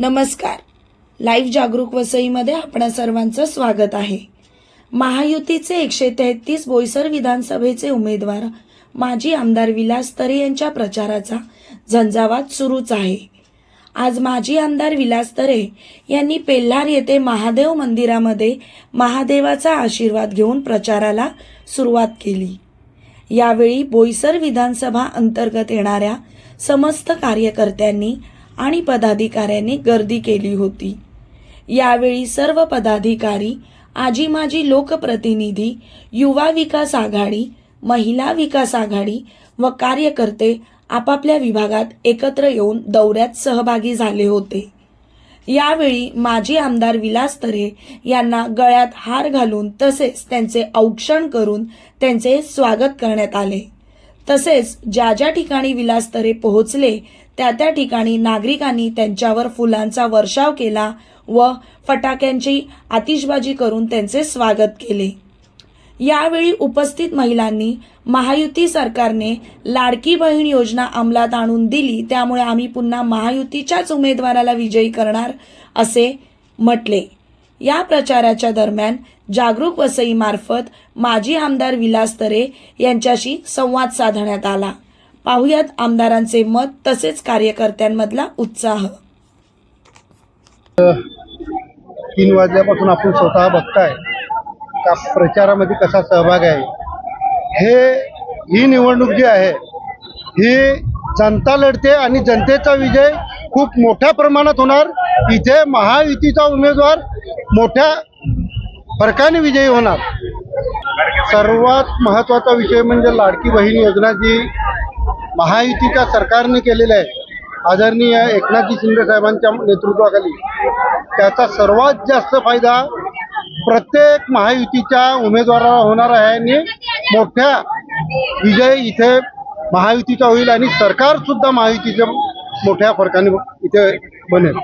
नमस्कार. लाईव्ह जागरूक वसईमध्ये आपणा सर्वांचं स्वागत आहे. महायुतीचे एकशे तेहतीस बोईसर विधानसभेचे उमेदवार माजी आमदार विलास तरे यांच्या प्रचाराचा झंझावात सुरूच आहे. आज माजी आमदार विलास तरे यांनी पेल्हार येथे महादेव मंदिरामध्ये महादेवाचा आशीर्वाद घेऊन प्रचाराला सुरुवात केली. यावेळी बोईसर विधानसभा अंतर्गत येणाऱ्या समस्त कार्यकर्त्यांनी आणि पदाधिकाऱ्यांनी गर्दी केली होती. यावेळी सर्व पदाधिकारी आजी माजी लोकप्रतिनिधी युवा विकास आघाडी महिला विकास आघाडी व कार्यकर्ते आपापल्या विभागात एकत्र येऊन दौऱ्यात सहभागी झाले होते. यावेळी माजी आमदार विलास तरे यांना गळ्यात हार घालून तसेच त्यांचे औक्षण करून त्यांचे स्वागत करण्यात आले. तसेच ज्या ज्या ठिकाणी विलास तरे पोहोचले त्या त्या ठिकाणी नागरिकांनी त्यांच्यावर फुलांचा वर्षाव केला व फटाक्यांची आतिषबाजी करून त्यांचे स्वागत केले. यावेळी उपस्थित महिलांनी महायुती सरकारने लाडकी बहीण योजना अंमलात आणून दिली. त्यामुळे आम्ही पुन्हा महायुतीच्याच उमेदवाराला विजयी करणार असे म्हटले. या प्रचाराच्या दरम्यान जागरूक वसईमार्फत माजी आमदार विलास तरे यांच्याशी संवाद साधण्यात आला. पाहुयात आमदारांचे मत तसेच कार्यकर्त्यांमधला उत्साह. तीन वाजल्यापासून आपण स्वतः बघताय का प्रचारामध्ये कसा सहभाग आहे. हे ही निवडणूक जी आहे ही जनता लढते आणि जनतेचा विजय खूप मोठ्या प्रमाणात होणार. इथे महायुतीचा उमेदवार मोठ्या फरकाने विजयी होणार. सर्वात महत्त्वाचा विषय म्हणजे लाडकी बहीण योजना जी महायुतीच्या सरकारने केलेलं आहे. आदरणीय एकनाथजी शिंदे साहेबांच्या नेतृत्वाखाली. त्याचा सर्वात जास्त फायदा प्रत्येक महायुतीच्या उमेदवाराला होणार आहे आणि मोठ्या विजय इथे महायुतीचा होईल आणि सरकारसुद्धा महायुतीच्या मोठ्या फरकाने इथे बनेल.